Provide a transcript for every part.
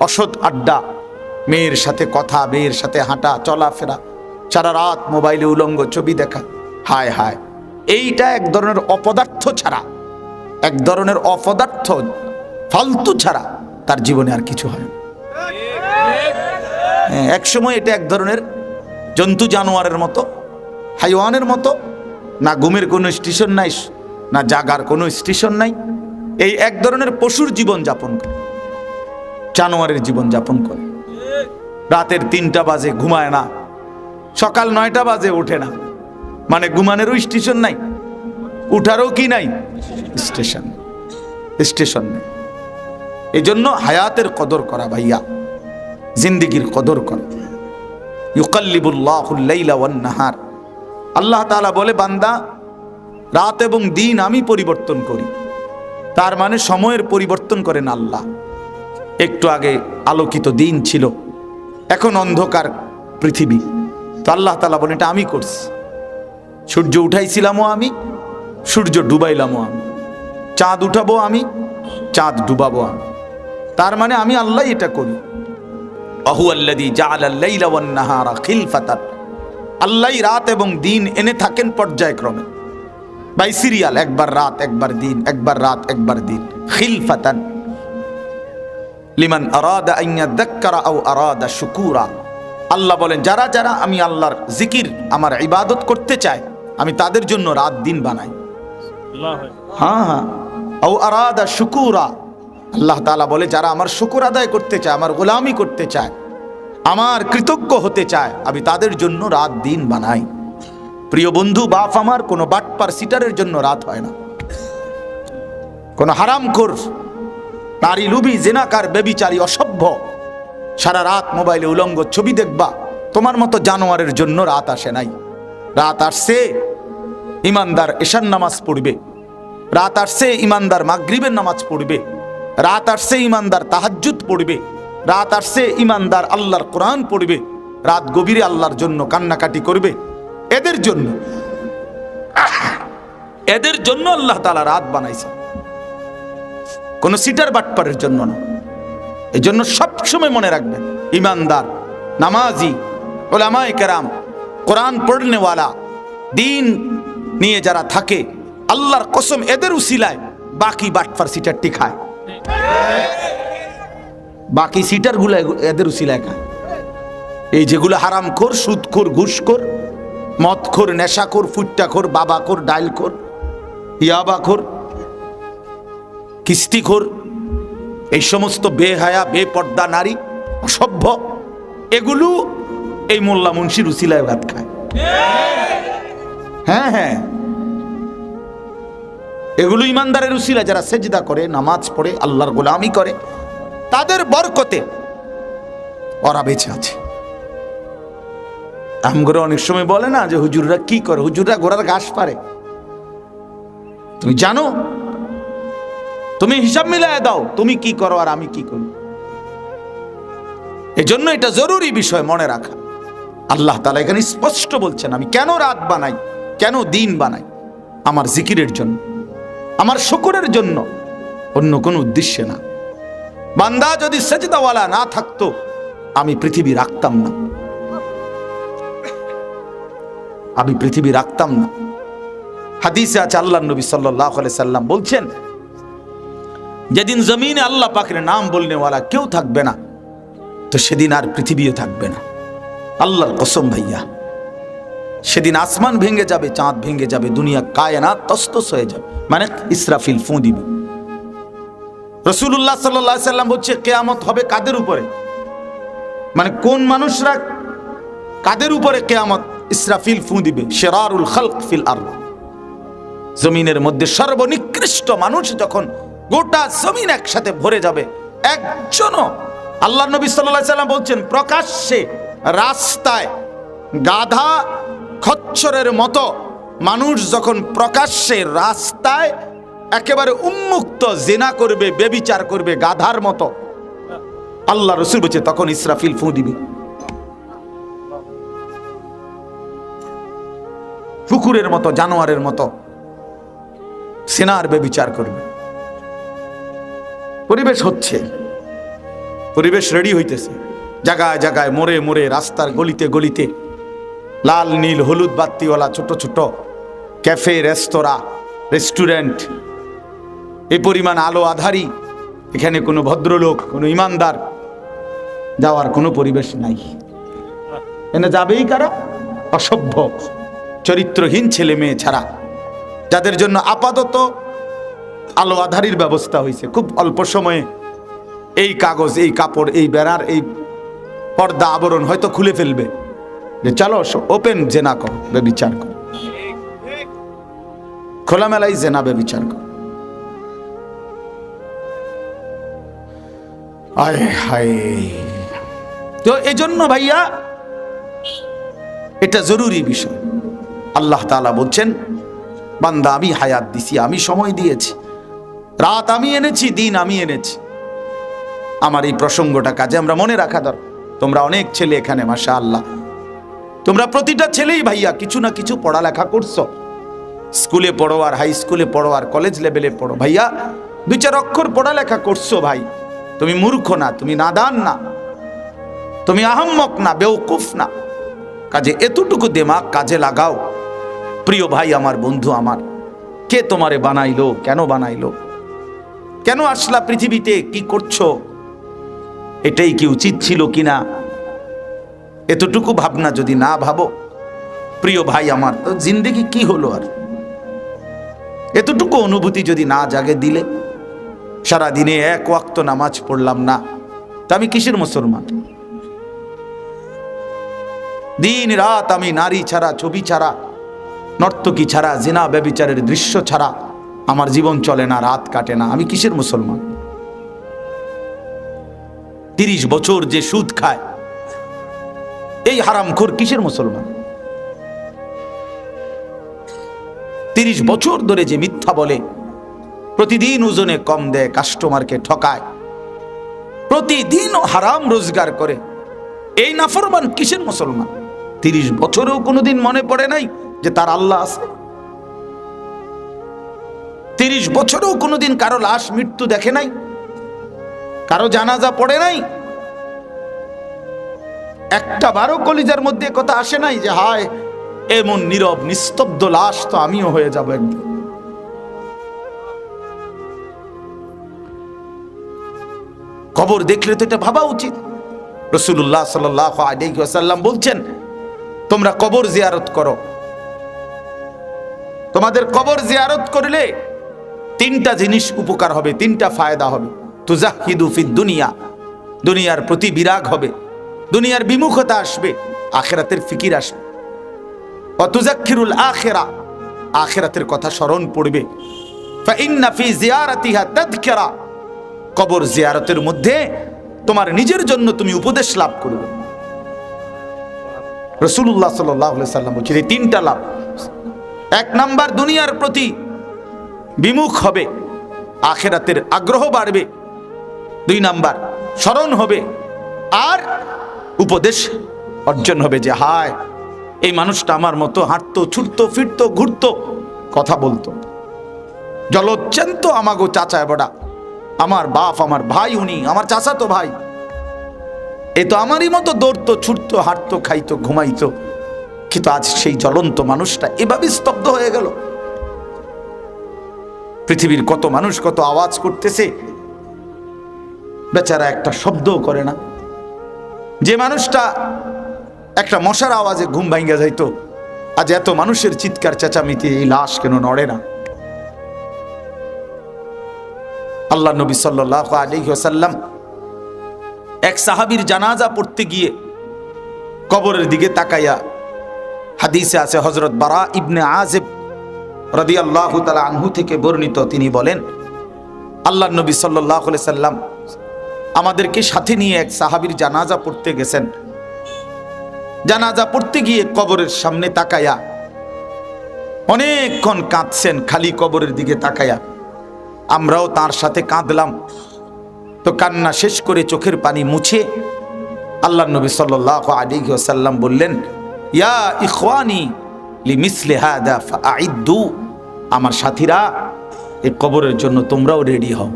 অসৎ আড্ডা মেয়ের সাথে কথা মেয়ের সাথে হাঁটা চলাফেরা সারা রাত মোবাইলে উলঙ্গ ছবি দেখা হায় হায়। এইটা এক ধরনের অপদার্থ ছাড়া এক ধরনের অপদার্থ ফালতু ছাড়া তার জীবনে আর কিছু হয় হ্যাঁ, এক সময় এটা এক ধরনের জন্তু জানোয়ারের মতো হাইওয়ানের মতো না ঘুমের কোনো স্টেশন নাই না জাগার কোনো স্টেশন নাই। এই এক ধরনের পশুর জীবন যাপন করে। জানোয়ারের জীবন যাপন করে। রাতের তিনটা বাজে ঘুমায় না, সকাল নয়টা বাজে ওঠে না। মানে ঘুমানেরও স্টেশন নাই, উঠারও কি নাই? স্টেশন স্টেশন নেই। এই জন্য হায়াতের কদর করা ভাইয়া, জিন্দিগির কদর করা। নাহার। আল্লাহ তাআলা বলে, বান্দা, রাত এবং দিন আমি পরিবর্তন করি। তার মানে সময়ের পরিবর্তন করেন আল্লাহ। একটু আগে আলোকিত দিন ছিল। এখন অন্ধকার পৃথিবী। তো আল্লাহ তাআলা বলেন, এটা আমি করছি। সূর্য উঠাইছিলামও আমি, সূর্য ডুবাইলামও আমি। চাঁদ উঠাবো আমি, চাঁদ ডুবাবো আমি। তার মানে আমি আল্লাহ এটা করি। অহু আল্লাদি আল্লাহ রাত এবং দিন এনে থাকেন পর্যায়ক্রমে। বাই সিরিয়াল, একবার রাত, একবার দিন, একবার রাত, একবার দিন। খিলফাতান। লিমান আরাদা আন ইয়াযাক্কারা আও আরাদা শুকুরা। আল্লাহ বলেন যারা যারা আমি আল্লাহর জিকির আমার ইবাদত করতে চায় আমি তাদের জন্য রাত দিন বানাই। হ্যাঁ হ্যাঁ। ও আরাদা শুকুরা। আল্লাহ তাআলা বলে যারা আমার শুকুর আদায় করতে চায় আমার গোলামি করতে চায় আমার কৃতজ্ঞ হতে চায় আমি তাদের জন্য রাত দিন বানাই। প্রিয় বন্ধু বাপ আমার কোনো বাটপার সিটারের জন্য রাত হয় না। কোনো হারামখোর নারী লুবি, জেনাকার, বেবিচারী, অসভ্য। সারা রাত মোবাইলে উলঙ্গ ছবি দেখবা। তোমার মতো জানোয়ারের জন্য রাত আসে নাই। রাত আসছে, ইমানদার এশার নামাজ পড়বে। রাত আসছে, ইমানদার মাগরিবের নামাজ পড়বে। রাত আসছে, ইমানদার তাহাজ্জুদ পড়বে। রাত আসছে, ইমানদার আল্লাহর কোরআন পড়বে। রাত গভীরে আল্লাহর জন্য কান্নাকাটি করবে। এদের জন্য এদের জন্য আল্লাহ তালা রাত বানাইছে কোন সিটার বাটপারের জন্য না। এই জন্য সবসময় মনে রাখবেন, ইমানদার, নামাজি, ওলামায়ে কেরাম, কোরআন পড়নেওয়ালা, দিন নিয়ে যারা থাকে, আল্লাহর কসম এদের উসিলায় বাকি বাটফার সিটারটি খায়। বাকি সিটারগুলো এদের উসিলায় খায়। এই যেগুলো হারাম খোর সুদখোর, ঘুষখোর, মদখোর, নেশাখোর, ফুট্টাখোর, বাবাখোর, ডাইলখোর, ইয়াবাখোর কিস্তিখোর, এই সমস্ত বেহায়া, বেপর্দা নারী, অসভ্য, এগুলো এই মোল্লা মুন্সির উসিলায় ভাত খায়। হ্যাঁ হ্যাঁ। এগুলো ইমানদারের উসিলা যারা সেজদা করে, নামাজ পড়ে, আল্লাহর গোলামি করে, তাদের বরকতে ওরা বেঁচে আছে। আমগরে অনেক সময় বলে না যে, হুজুররা কি করে? হুজুররা ঘোড়ার ঘাস পারে তুমি জানো তুমি হিসাব মিলায় দাও, তুমি কি করো আর আমি কি করি? এজন্য এটা জরুরি বিষয় মনে রাখা। আল্লাহ তালা এখানে স্পষ্ট বলছেন, আমি কেন রাত বানাই? কেন দিন বানাই? আমার জিকিরের জন্য, আমার শুকুরের জন্য অন্য কোনো উদ্দেশ্যে না। বান্দা যদি সেজদাওয়ালা না থাকতো, আমি পৃথিবী রাখতাম না। আমি পৃথিবী রাখতাম না। হাদিসে আছে আল্লাহ নবী সাল্লাহ সাল্লাম বলছেন যেদিন জমিনে আল্লাহ পাকের নাম বলনেওয়ালা কেউ থাকবে না, তো সেদিন আর পৃথিবীও থাকবে না। আল্লাহর কসম ভাইয়া, সেদিন আসমান ভেঙে যাবে, চাঁদ ভেঙে যাবে, দুনিয়া কায়না তস্তস হয়ে যাবে। মানে ইসরাফিল ফু দিবে। রসুল্লাহ সাল্লাহ সাল্লাম হচ্ছে কেয়ামত হবে কাদের উপরে? মানে কোন মানুষরা কাদের উপরে কেয়ামত ইসরাফিল ফু দিবে? শেরারুল খালক ফিল আর জমিনের মধ্যে সর্বনিকৃষ্ট মানুষ যখন গোটা জমিন একসাথে ভরে যাবে। একজনও আল্লাহ নবী সাল্লাহ সাল্লাম বলছেন, প্রকাশ্যে, রাস্তায়, গাধা খচ্চরের মতো মানুষ যখন প্রকাশ্যে রাস্তায় একেবারে উন্মুক্ত জেনা করবে, বেবিচার করবে গাধার মতো, আল্লাহ রসুল বলছে, তখন ইসরাফিল ফু দিবে। কুকুরের মতো, জানোয়ারের মতো, সেনার বেবিচার করবে। পরিবেশ হচ্ছে। পরিবেশ রেডি হইতেছে। জায়গায় জায়গায় মোড়ে মোড়ে রাস্তার গলিতে গলিতে লাল, নীল, হলুদ বাত্তিওয়ালা ছোট ছোট ক্যাফে রেস্তোরাঁ রেস্টুরেন্ট এ পরিমাণ আলো আধারি, এখানে কোনো ভদ্রলোক, কোনো ইমানদার যাওয়ার কোনো পরিবেশ নাই। এনে যাবেই কারা? অসভ্য, চরিত্রহীন ছেলে মেয়ে ছাড়া। যাদের জন্য আপাতত আলো আধারির ব্যবস্থা হয়েছে। খুব অল্প সময়ে এই কাগজ, এই কাপড়, এই বেড়ার, এই পর্দা আবরণ হয়তো খুলে ফেলবে। যে চলো ওপেন জেনা কর বিচার কর। খোলামেলাই জেনা বিচার কর। হায়। তো এই জন্য ভাইয়া, এটা জরুরি বিষয়। আল্লাহ তাআলা বলছেন, বান্দা, আমি হায়াত দিছি, আমি সময় দিয়েছি। রাত আমি এনেছি, দিন আমি এনেছি। আমার এই প্রসঙ্গটা কাজে আমরা মনে রাখা দর তোমরা অনেক ছেলে এখানে মাসা আল্লাহ তোমরা প্রতিটা ছেলেই ভাইয়া কিছু না কিছু পড়ালেখা করছ। স্কুলে পড়ো আর হাই স্কুলে পড়ো আর কলেজ লেভেলে পড়ো। ভাইয়া, দুই চার অক্ষর পড়ালেখা করছ ভাই। তুমি মূর্খ না, তুমি নাদান না। তুমি আহম্মক না বেউকুফ না। কাজে এতটুকু দেমাগ কাজে লাগাও। প্রিয় ভাই, আমার বন্ধু আমার, কে তোমারে বানাইলো, কেন বানাইলো? কেন আসলা পৃথিবীতে? কি করছ? এটাই কি উচিত ছিল কিনা? এতটুকু ভাবনা যদি না ভাবো, প্রিয় ভাই আমার, তো জিন্দেগি কি হলো আর? এতটুকু অনুভূতি যদি না জাগে দিলে সারা দিনে এক ওয়াক্ত নামাজ পড়লাম না, তা আমি কিসের মুসলমান? দিন রাত আমি নারী ছাড়া, ছবি ছাড়া, নর্তকী ছাড়া, জিনা ব্যবিচারের দৃশ্য ছাড়া আমার জীবন চলে না, রাত কাটে না। আমি কিসের মুসলমান? তিরিশ বছর যে সুদ খায়, এই হারামখোর কিসের মুসলমান? তিরিশ বছর ধরে যে মিথ্যা বলে, প্রতিদিন ওজনে কম দেয় কাস্টমারকে ঠকায়, প্রতিদিন হারাম রোজগার করে। এই নাফরমান কিসের মুসলমান? তিরিশ বছরেও কোনোদিন মনে পড়ে নাই যে তার আল্লাহ আছে? তিরিশ বছরেও কোনোদিন কারও লাশ মৃত্যু দেখে নাই, কারও জানাজা পড়ে নাই। একটা বারো কলিজার মধ্যে কথা আসে নাই যে, হায়, এমন নীরব, নিস্তব্ধ লাশ তো আমিও হয়ে যাব একদিন। কবর দেখলে তো এটা ভাবা উচিত। রসুল্লাহ সাল্লাম বলছেন, তোমরা কবর জিয়ারত করো। তোমাদের কবর জিয়ারত করলে তিনটা জিনিস উপকার হবে, তিনটা ফায়দা হবে। তুজাহিদু ফিদ দুনিয়া, দুনিয়ার প্রতি বিরাগ হবে, দুনিয়ার বিমুখতা আসবে, আখেরাতের ফিকির আসবে। অতুজাক্ষিরুল আখেরা, আখেরাতের কথা স্মরণ পড়বে। ফি কবর জিয়ারতের মধ্যে তোমার নিজের জন্য তুমি উপদেশ লাভ করবে। রসুল্লাহ সাল্লাম বলছে এই তিনটা লাভ। এক নাম্বার, দুনিয়ার প্রতি বিমুখ হবে, আখেরাতের আগ্রহ বাড়বে। দুই নাম্বার, স্মরণ হবে, আর উপদেশ অর্জন হবে যে, হায়, এই মানুষটা আমার মতো হাঁটতো, ছুটতো, ফিরতো, ঘুরতো, কথা বলতো। জলচ্ছেন্ত আমাগো চাচায় বড়া আমার বাপ, আমার ভাই, উনি, আমার চাচা তো ভাই। এ তো আমারই মতো দৌড়তো, ছুটতো, হাঁটতো, খাইতো, ঘুমাইতো। কিন্তু আজ সেই জ্বলন্ত মানুষটা এভাবে স্তব্ধ হয়ে গেল। পৃথিবীর কত মানুষ কত আওয়াজ করতেছে, বেচারা একটা শব্দও করে না। যে মানুষটা একটা মশার আওয়াজে ঘুম ভাঙ্গা যাইত, আজ এত মানুষের চিৎকার চেঁচামিতে এই লাশ কেন নড়ে না? আল্লাহ নবী সাল্লাহ আলহিহাসাল্লাম এক সাহাবির জানাজা পড়তে গিয়ে কবরের দিকে তাকাইয়া হাদিসে আছে হজরত বারা ইবনে আজেব রদি তালা আনহু থেকে বর্ণিত তিনি বলেন আল্লাহ নবী সাল্লাহ সাল্লাম আমাদেরকে সাথে নিয়ে এক সাহাবির জানাজা পড়তে গেছেন। জানাজা পড়তে গিয়ে কবরের সামনে তাকায়া অনেকক্ষণ কাঁদছেন, খালি কবরের দিকে তাকায়া। আমরাও তার সাথে কাঁদলাম। তো কান্না শেষ করে চোখের পানি মুছে আল্লাহ নবী সাল্লাহ আলী সাল্লাম বললেন, ইয়া ইখওয়ানি লি মিসলে হাদা ফাআইদ্দু আমার সাথীরা, এই কবরের জন্য তোমরাও রেডি হও।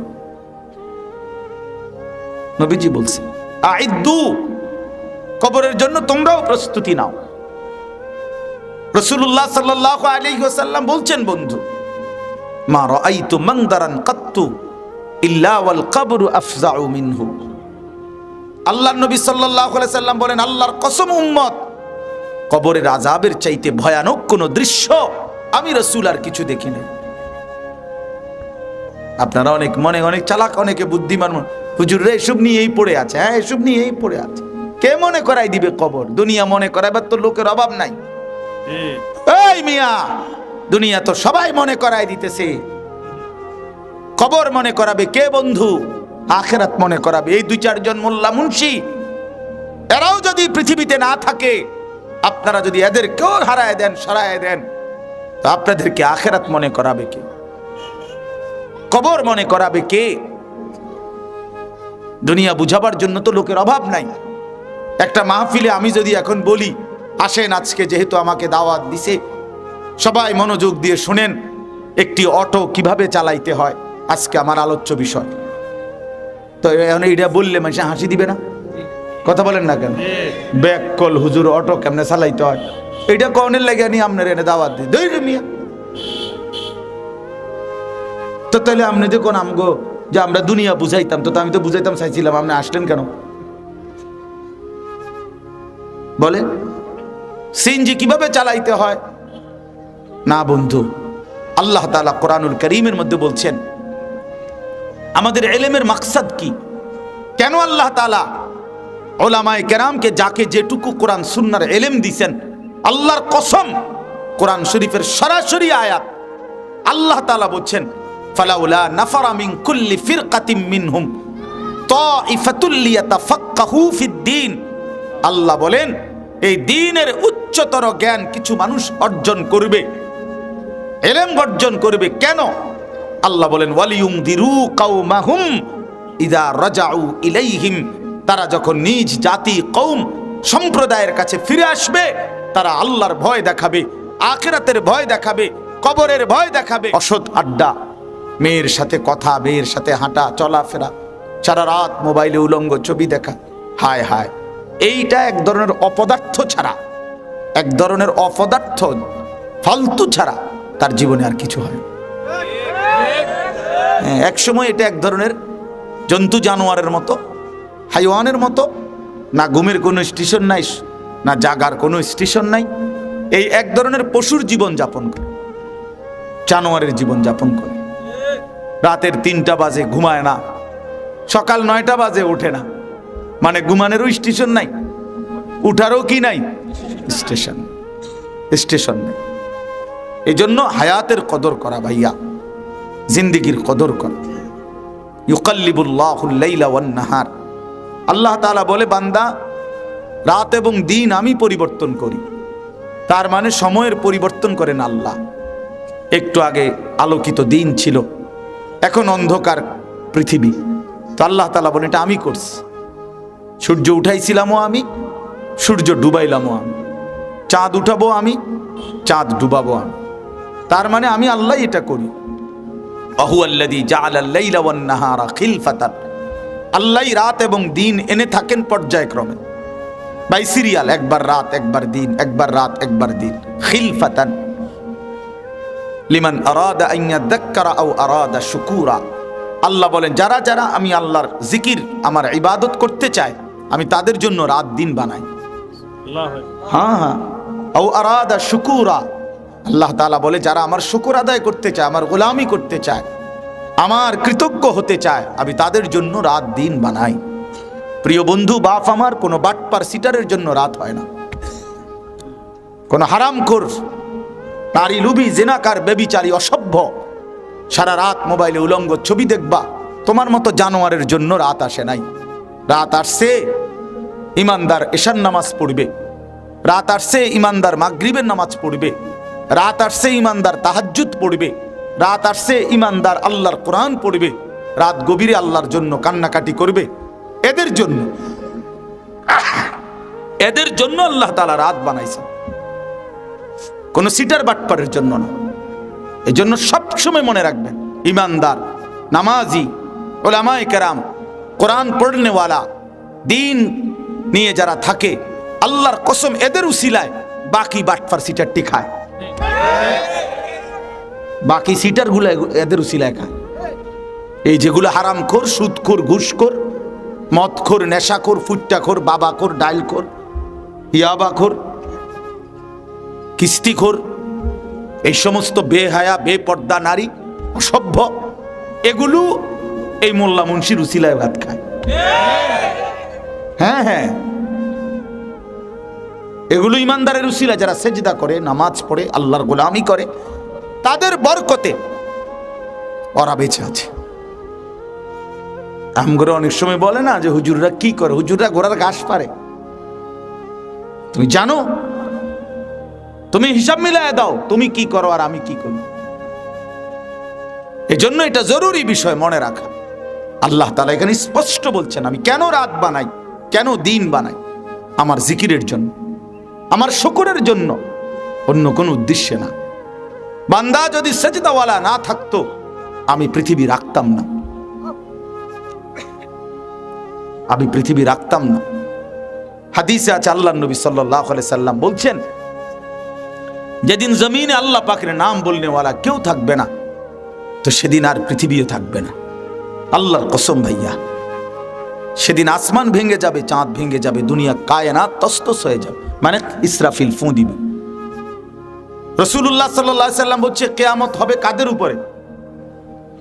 নবীজি বলছে আইদ্দু, কবরের জন্য তোমরাও প্রস্তুতি নাও। রসুল্লাহ সাল্লাহ আলাইসাল্লাম বলছেন, বন্ধু, মা রাআইতু মানদারান কাত্তু ইল্লা ওয়াল কবরু আফজাউ মিনহু। আল্লাহ নবী সাল্লাল্লাহু সাল্লাম বলেন, আল্লাহর কসম উম্মত, কবরের আজাবের চাইতে ভয়ানক কোন দৃশ্য আমি রসুল আর কিছু দেখিনি আপনারা অনেক মনে, অনেক চালাক, অনেকে বুদ্ধিমান হুজুর রে, এসব নিয়েই পড়ে আছে হ্যাঁ এসব নিয়েই পড়ে আছে। কে মনে করাই দিবে কবর? দুনিয়া মনে করাইবার তো লোকের অভাব নাই। এই মিয়া, দুনিয়া তো সবাই মনে করাই দিতেছে। কবর মনে করাবে কে বন্ধু? আখেরাত মনে করাবে। এই দুই, চারজন মোল্লা মুন্সি, এরাও যদি পৃথিবীতে না থাকে, আপনারা যদি এদের কেউ হারায় দেন, সরায় দেন আপনাদেরকে আখেরাত মনে করাবে কে? কবর মনে করাবে কে? দুনিয়া বুঝাবার জন্য তো লোকের অভাব নাই। একটা মাহফিলে আমি যদি এখন বলি আসেন আজকে যেহেতু আমাকে দাওয়াত দিছে সবাই মনোযোগ দিয়ে শুনেন একটি অটো কীভাবে চালাইতে হয় আজকে আমার আলোচ্য বিষয়। তো এখন এইটা বললে মানুষ হাসি দিবে না? কথা বলেন না কেন? ব্যাক কল হুজুর অটো কেমনে চালাইতে হয়? এইটা কনের লাগে নি আপনার এনে দাওয়াত দিই। দই মিয়া। তো তাহলে আপনি যে কোন আমগো যে আমরা দুনিয়া বুঝাইতাম, তো আমি তো বুঝাইতাম, চাইছিলাম আপনি আসলেন কেন? বলেন, সিনজি কীভাবে চালাইতে হয়? না বন্ধু, আল্লাহ তালা কোরআনুল করিমের মধ্যে বলছেন, আমাদের এলেমের মাকসাদ কি? কেন আল্লাহ তাআলা ওলামায়ে কেরামকে যাকে যেটুকু কোরআন সুন্নার এলেম দিছেন আল্লাহর কসম, কোরআন শরীফের সরাসরি আয়াত। আল্লাহ তাআলা বলছেন, ফালাউলা নাফারা মিন কুল্লি ফিরকাতিম মিনহুম তাইফাতুল লিয়াতাফাক্কাহু ফিদ্দীন আল্লাহ বলেন, এই দ্বীনের উচ্চতর জ্ঞান কিছু মানুষ অর্জন করবে। এলেম অর্জন করবে কেন? আল্লাহ বলেন ওয়ালিউম দিরু কাউমাহুম ইদা রাজাউ ইলাইহিম। তারা যখন নিজ জাতি কৌম সম্প্রদায়ের কাছে ফিরে আসবে তারা আল্লাহর ভয় দেখাবে আখেরাতের ভয় দেখাবে কবরের ভয় দেখাবে অসৎ আড্ডা মেয়ের সাথে কথা মেয়ের সাথে হাঁটা চলাফেরা সারা রাত মোবাইলে উলঙ্গ ছবি দেখা হায় হায় এইটা এক ধরনের অপদার্থ ছাড়া এক ধরনের অপদার্থ ফালতু ছাড়া তার জীবনে আর কিছু হয়। হ্যাঁ, এক সময় এটা এক ধরনের জন্তু জানোয়ারের মতো হাইওয়ানের মতো না ঘুমের কোনো স্টেশন নাই না জাগার কোনো স্টেশন নাই। এই এক ধরনের পশুর জীবন যাপন করে, জানোয়ারের জীবন যাপন করে। রাতের তিনটা বাজে ঘুমায় না, সকাল নয়টা বাজে ওঠে না। মানে ঘুমানেরও স্টেশন নাই, উঠারও কি নাই? স্টেশন স্টেশন নেই। এই জন্য হায়াতের কদর করা ভাইয়া, জিন্দিগির কদর করা। ইউকাল্লিবুল্লাহুল্লাইলা ওয়ান নাহার। আল্লাহ তাআলা বলে, বান্দা রাত এবং দিন আমি পরিবর্তন করি। তার মানে সময়ের পরিবর্তন করেন আল্লাহ। একটু আগে আলোকিত দিন ছিল। এখন অন্ধকার পৃথিবী। তো আল্লাহ তালা বলে এটা আমি করছি। সূর্য উঠাইছিলামও আমি, সূর্য ডুবাইলামও আমি। চাঁদ উঠাবো আমি, চাঁদ ডুবাবো আমি। তার মানে আমি আল্লাহ এটা করি। আল্লাহই রাত এবং দিন এনে থাকেন পর্যায়ক্রমে। বাই সিরিয়াল একবার রাত একবার দিন একবার রাত একবার দিন। খিলফাতান। লিমান আরাদা আন ইয়াদাক্কারা আও আরাদা শুকুরা। আল্লাহ বলেন যারা যারা আমি আল্লাহর জিকির আমার ইবাদত করতে চায় আমি তাদের জন্য রাত দিন বানাই। হ্যাঁ হ্যাঁ। ও আরাদা শুকুরা। আল্লাহ তালা বলে যারা আমার শুকুর আদায় করতে চায় আমার গোলামি করতে চায় আমার কৃতজ্ঞ হতে চায় আমি তাদের জন্য রাত দিন বানাই। প্রিয় বন্ধু, বাপ আমার, কোনো বাটপার সিটারের জন্য রাত হয় না। কোনো হারামখোর নারী লুবি জেনাকার, বেবিচারী, অসভ্য, সারা রাত মোবাইলে উলঙ্গ ছবি দেখবা, তোমার মতো জানোয়ারের জন্য রাত আসে নাই। রাত আসছে, ইমানদার এশার নামাজ পড়বে। রাত আসছে, ইমানদার মাগরিবের নামাজ পড়বে। রাত আসছে, ইমানদার তাহাজ্জুদ পড়বে। রাত আসছে, ইমানদার আল্লাহর কোরআন পড়বে। রাত গভীরে আল্লাহর জন্য কান্নাকাটি করবে। এদের জন্য। এদের জন্য আল্লাহ তালা রাত বানাইছে কোন সিটার বাটপারের জন্য না। এই জন্য সবসময় মনে রাখবেন, ইমানদার, নামাজি, ওলামায়ে কেরাম, কোরআন পড়নেওয়ালা, দিন নিয়ে যারা থাকে, আল্লাহর কসম এদের উসিলায় বাকি বাটফার সিটারটি খায়। বাকি সিটারগুলো এদের উসিলায় খায়। এই যেগুলো হারাম খোর সুদখোর, ঘুষখোর মদখোর, নেশাখোর, ফুট্টাখোর, বাবাখোর ডাইলখোর ইয়াবাখোর কিস্তিখোর, এই সমস্ত বেহায়া, বেপর্দা নারী, অসভ্য, এগুলো এই মোল্লা মুন্সির উসিলায় ভাত খায়। হ্যাঁ হ্যাঁ। এগুলো ইমানদারের উসিলা যারা সেজদা করে, নামাজ পড়ে, আল্লাহর গোলামি করে, তাদের বরকতে ওরা বেঁচে আছে। আমগরে অনেক সময় বলে না যে হুজুররা কি করে? হুজুররা ঘোড়ার ঘাস পারে। তুমি জানো? তুমি হিসাব মিলায় দাও, তুমি কি করো আর আমি কি করি? এজন্য এটা জরুরি বিষয় মনে রাখা। আল্লাহ তালা এখানে স্পষ্ট বলছেন, আমি কেন রাত বানাই? কেন দিন বানাই? আমার জিকিরের জন্য, আমার শুকুরের জন্য অন্য কোনো উদ্দেশ্যে না। বান্দা যদি সেজদাওয়ালা না থাকতো, আমি পৃথিবী রাখতাম না। আমি পৃথিবী রাখতাম না। হাদিসে আছে আল্লাহ নবী সাল্লাহ সাল্লাম বলছেন, যেদিন জমিনে আল্লাহ পাকের নাম বলনেওয়ালা কেউ থাকবে না, তো সেদিন আর পৃথিবীও থাকবে না। আল্লাহর কসম ভাইয়া, সেদিন আসমান ভেঙে যাবে, চাঁদ ভেঙে যাবে, দুনিয়া কায়নাত তস্তস হয়ে যাবে মানে ইসরাফিল ফু দিবে। রসুল্লাহ সাল্লাহ সাল্লাম বলছে, কেয়ামত হবে কাদের উপরে?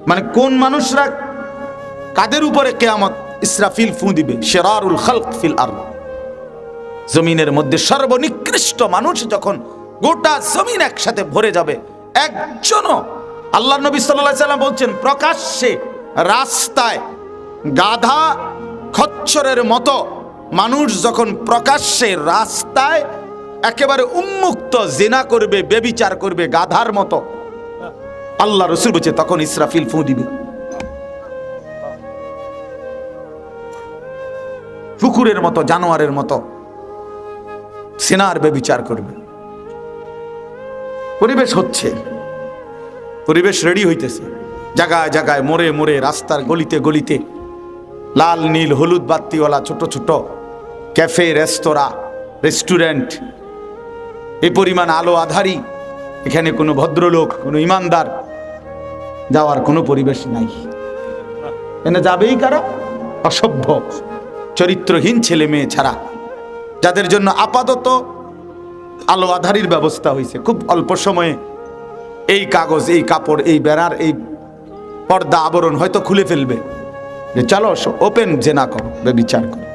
মানে কোন মানুষরা কাদের উপরে কেয়ামত ইসরাফিল ফু দিবে, শেরারুল খালক ফিল আর জমিনের মধ্যে সর্বনিকৃষ্ট মানুষ যখন গোটা জমিন একসাথে ভরে যাবে, একজনও আল্লাহ নবী সাল্লাম বলছেন, প্রকাশ্যে, রাস্তায়, গাধা খচ্চরের মতো মানুষ যখন প্রকাশ্যে রাস্তায় একেবারে উন্মুক্ত জেনা করবে, বেবিচার করবে গাধার মতো, আল্লাহ রসুল বলছে, তখন ইসরাফিল ফু দিবে। কুকুরের মতো, জানোয়ারের মতো সেনার বেবিচার করবে। পরিবেশ হচ্ছে, পরিবেশ রেডি হইতেছে। জায়গায় জায়গায় মোড়ে মোড়ে, রাস্তার গলিতে গলিতে, লাল, নীল, হলুদ বাত্তিওয়ালা, ছোট ছোট ক্যাফে, রেস্তোরাঁ, রেস্টুরেন্ট, এই পরিমাণ আলো আধারি, এখানে কোনো ভদ্রলোক, কোনো ইমানদার যাওয়ার কোনো পরিবেশ নাই। এনে যাবেই কারা? অসভ্য। চরিত্রহীন ছেলে মেয়ে ছাড়া, যাদের জন্য আপাতত আলো আধারির ব্যবস্থা হয়েছে। খুব অল্প সময়ে এই কাগজ, এই কাপড়, এই বেড়ার, এই পর্দা আবরণ হয়তো খুলে ফেলবে। যে চলো ওপেন জেনা করো বেবিচার করো।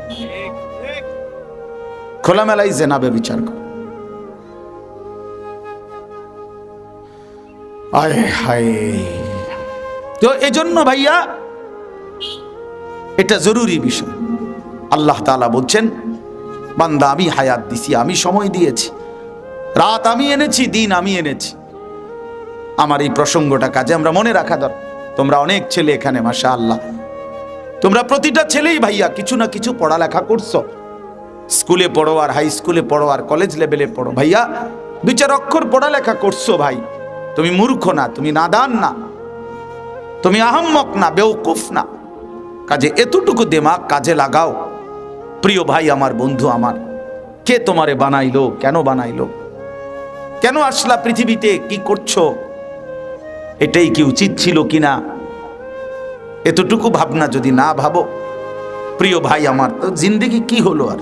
খোলামেলাই জেনা বেবিচার করো। হায়। তো এজন্য ভাইয়া, এটা জরুরি বিষয়। আল্লাহ তাআলা বলছেন, বান্দা, আমি হায়াত দিছি, আমি সময় দিয়েছি, রাত আমি এনেছি, দিন আমি এনেছি। আমার এই প্রসঙ্গটা কাজে আমরা মনে রাখা দর তোমরা অনেক ছেলে এখানে মাসা আল্লাহ তোমরা প্রতিটা ছেলেই ভাইয়া, কিছু না কিছু পড়ালেখা করছ। স্কুলে পড়ো আর হাই স্কুলে পড়ো আর কলেজ লেভেলে পড়ো। ভাইয়া, দুই চার অক্ষর পড়ালেখা করছ ভাই। তুমি মূর্খ না, তুমি নাদান না। তুমি আহম্মক না বেউকুফ না। কাজে এতটুকু দেমাগ কাজে লাগাও। প্রিয় ভাই, আমার বন্ধু, আমার। কে তোমারে বানাইলো? কেন বানাইলো? কেন আসলা পৃথিবীতে? কি করছ? এটাই কি উচিত ছিল কিনা? এতটুকু ভাবনা যদি না ভাবো, প্রিয় ভাই, আমার, তো জিন্দেগি কি হলো আর?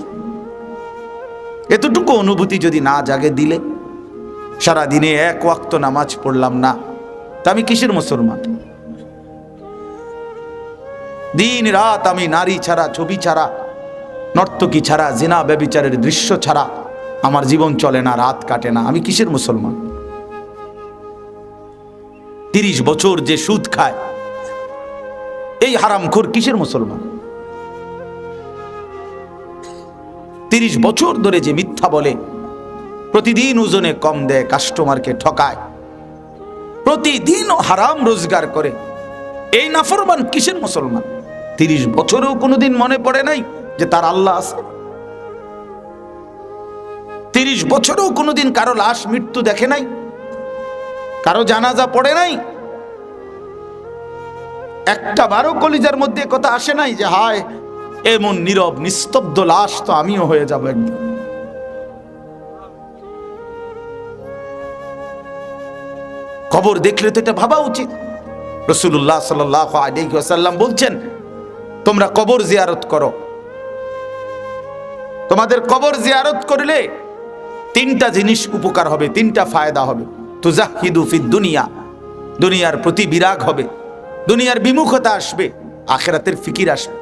এতটুকু অনুভূতি যদি না জাগে দিলে সারা দিনে এক ওয়াক্ত নামাজ পড়লাম না, তা আমি কিসের মুসলমান? দিন রাত আমি নারী ছাড়া, ছবি ছাড়া নর্তকী ছাড়া, জিনা ব্যবিচারের দৃশ্য ছাড়া আমার জীবন চলে না, রাত কাটে না। আমি কিসের মুসলমান? তিরিশ বছর যে সুদ খায়, এই হারামখোর কিসের মুসলমান? তিরিশ বছর ধরে যে মিথ্যা বলে, প্রতিদিন ওজনে কম দেয় কাস্টমারকে ঠকায়, প্রতিদিন হারাম রোজগার করে, এই নাফরমান কিসের মুসলমান? তিরিশ বছরেও কোনোদিন মনে পড়ে নাই? যে তার আল্লাহ আছে। তিরিশ বছরেও কোনোদিন কারও লাশ মৃত্যু দেখে নাই, কারও জানাজা পড়ে নাই। একটা বারো কলিজার মধ্যে কথা আসে নাই যে, হায়, এমন নীরব, নিস্তব্ধ লাশ তো আমিও হয়ে যাব একদিন। কবর দেখলে তো এটা ভাবা উচিত। রসুল্লাহ সাল্লাম বলছেন, তোমরা কবর জিয়ারত করো। তোমাদের কবর জিয়ারত করলে তিনটা জিনিস উপকার হবে, তিনটা ফায়দা হবে। তুজাহিদু দুনিয়া, দুনিয়ার প্রতি বিরাগ হবে, দুনিয়ার বিমুখতা আসবে, আখেরাতের ফিকির আসবে।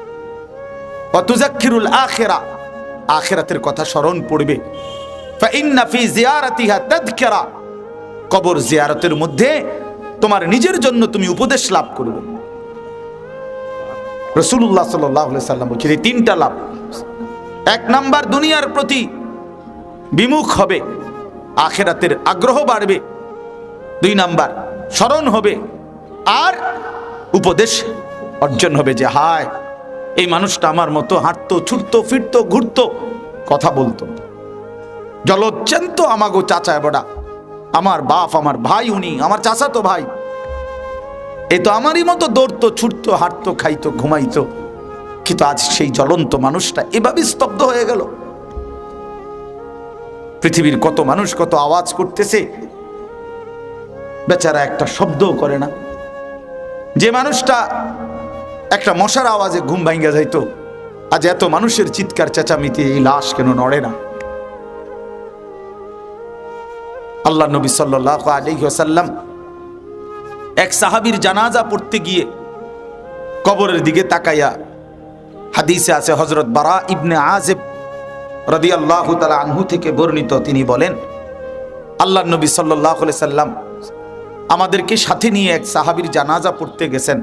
অতুজাক্ষিরুল আখেরা, আখেরাতের কথা স্মরণ পড়বে। কবর জিয়ারতের মধ্যে তোমার নিজের জন্য তুমি উপদেশ লাভ করবে। রসুল্লাহ সাল্লাম বলছেন এই তিনটা লাভ এক নাম্বার দুনিয়ার প্রতি বিমুখ হবে, আখেরাতের আগ্রহ বাড়বে। দুই নাম্বার, স্মরণ হবে, আর উপদেশ অর্জন হবে যে, হায়, এই মানুষটা আমার মতো হাঁটতো, ছুটতো, ফিরতো, ঘুরতো, কথা বলতো। জলচ্ছেন্ত আমাগো চাচায় বড়া আমার বাপ, আমার ভাই উনি, আমার চাচা তো ভাই। এ তো আমারই মতো দৌড়তো, ছুটতো, হাঁটতো, খাইতো, ঘুমাইতো। কিন্তু আজ সেই জ্বলন্ত মানুষটা এভাবে স্তব্ধ হয়ে গেল। পৃথিবীর কত মানুষ কত আওয়াজ করতেছে, বেচারা একটা শব্দও করে না। যে মানুষটা একটা মশার আওয়াজে ঘুম ভাঙ্গা যাইতো, আজ এত মানুষের চিৎকার চেঁচামিতে এই লাশ কেন নড়ে না? আল্লাহ নবী সাল্লাহ আলহ্লাম এক সাহাবির জানাজা পড়তে গিয়ে কবরের দিকে তাকাইয়া হাদিসে আছে হজরত বারা ইবনে আজেব রদি আল্লাহ তালা আনহু থেকে বর্ণিত। তিনি বলেন আল্লাহ নবী সাল্লাহ সাল্লাম আমাদেরকে সাথে নিয়ে এক সাহাবির জানাজা পড়তে গেছেন।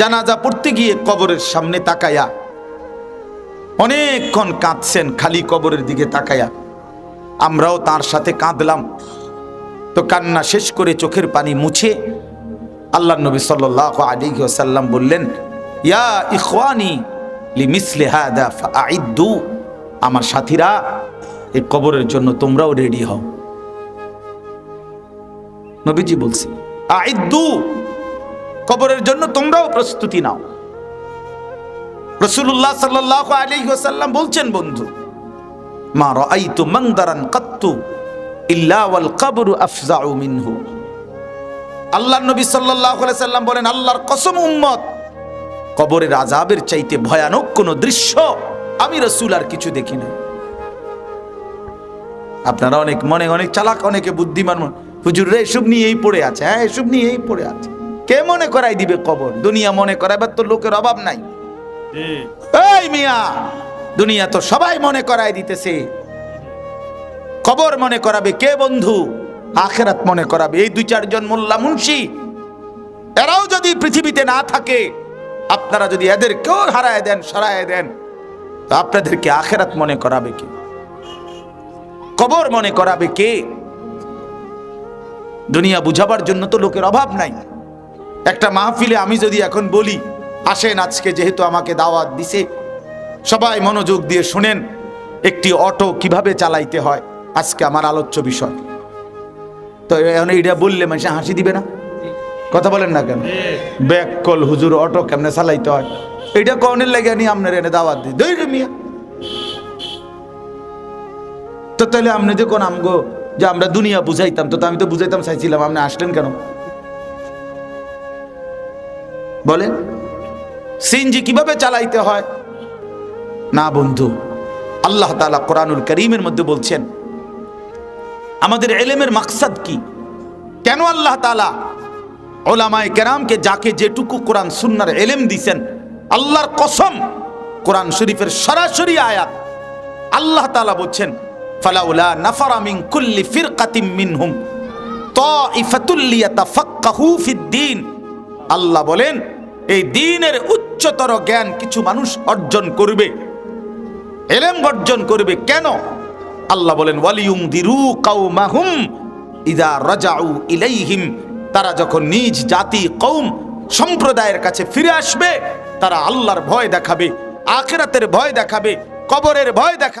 জানাজা পড়তে গিয়ে কবরের সামনে তাকায়া অনেকক্ষণ কাঁদছেন, খালি কবরের দিকে তাকায়া। আমরাও তার সাথে কাঁদলাম। তো কান্না শেষ করে চোখের পানি মুছে আল্লাহ নবী সাল্লাহ আলী সাল্লাম বললেন ইয়া ইখওয়ানি লিমিসলে হাদা আমার সাথীরা, এই কবরের জন্য তোমরাও রেডি হও। নবীজি বলছি আইদ্দু, কবরের জন্য তোমরাও প্রস্তুতি নাও। রসুল্লাহ সাল্লাহ আলী বলছেন, বন্ধু, মা রাআইতু মানদারান কাত্তু ইল্লা ওয়াল কবরু আফজাউ মিনহু। আল্লাহর নবী আলাইহি সাল্লাম বলেন, আল্লাহর কসম উম্মত কবরের আযাবের চাইতে ভয়ানক কোন দৃশ্য আমি রসুল আর কিছু দেখি না আপনারা অনেক মনে, অনেক চালাক, অনেকে বুদ্ধিমান হুজুররা এসব নিয়েই পড়ে আছে হ্যাঁ এসব নিয়েই পড়ে আছে। কে মনে করাই দিবে কবর? দুনিয়া মনে করাইবার তো লোকের অভাব নাই। মিয়া, দুনিয়া তো সবাই মনে করাই দিতেছে। কবর মনে করাবে কে বন্ধু? আখেরাত মনে করাবে। এই দুই, চারজন মোল্লা মুন্সি, এরাও যদি পৃথিবীতে না থাকে আপনারা যদি এদের কেউ হারায় দেন, সরায় দেন আপনাদেরকে আখেরাত মনে করাবে কে? কবর মনে করাবে কে? দুনিয়া বুঝাবার জন্য তো লোকের অভাব নাই। একটা মাহফিলে আমি যদি এখন বলি, আসেন আজকে যেহেতু আমাকে দাওয়াত দিছে, সবাই মনোযোগ দিয়ে শুনেন, একটি অটো কীভাবে চালাইতে হয়, আজকে আমার আলোচ্য বিষয়। তো এখন এইটা বললে মানুষ হাসি দিবে না? কথা বলেন না কেন? ব্যাক কল হুজুর, অটো কেমনে চালাইতে হয়? এইটা কনের লেগে নিয়ে আপনার এনে দাওয়াত দিই দই মিয়া। তো তাহলে আপনি যে কোন আমগো যে আমরা দুনিয়া বুঝাইতাম, তো আমি তো বুঝাইতাম, চাইছিলাম, আপনি আসলেন কেন? বলেন সিনজি কীভাবে চালাইতে হয়? না বন্ধু, আল্লাহ তালা কোরআনুল করিমের মধ্যে বলছেন, আমাদের এলেমের মাকসাদ কি? কেন আল্লাহ তালা ওলামায় কেরামকে যাকে যেটুকু কোরআন সুন্নার এলেম দিছেন, আল্লাহর কসম, কোরআন শরীফের সরাসরি আয়াত, আল্লাহ তালা বলছেন, ফালাউলা নাফারা মিন কুল্লি ফিরকাতিম মিনহুম ফিদ্দীন আল্লাহ বলেন, এই দিনের উচ্চতর জ্ঞান কিছু মানুষ অর্জন করবে। এলেম অর্জন করবে কেন? আল্লাহ বলেন ওয়ালিউম দিরু কাউমাহুম ইদা রাজাউ ইলাইহিম। তারা যখন নিজ জাতি কৌম সম্প্রদায়ের কাছে ফিরে আসবে, তারা আল্লাহর ভয় দেখাবে, আখেরাতের ভয় দেখাবে, কবরের ভয় দেখা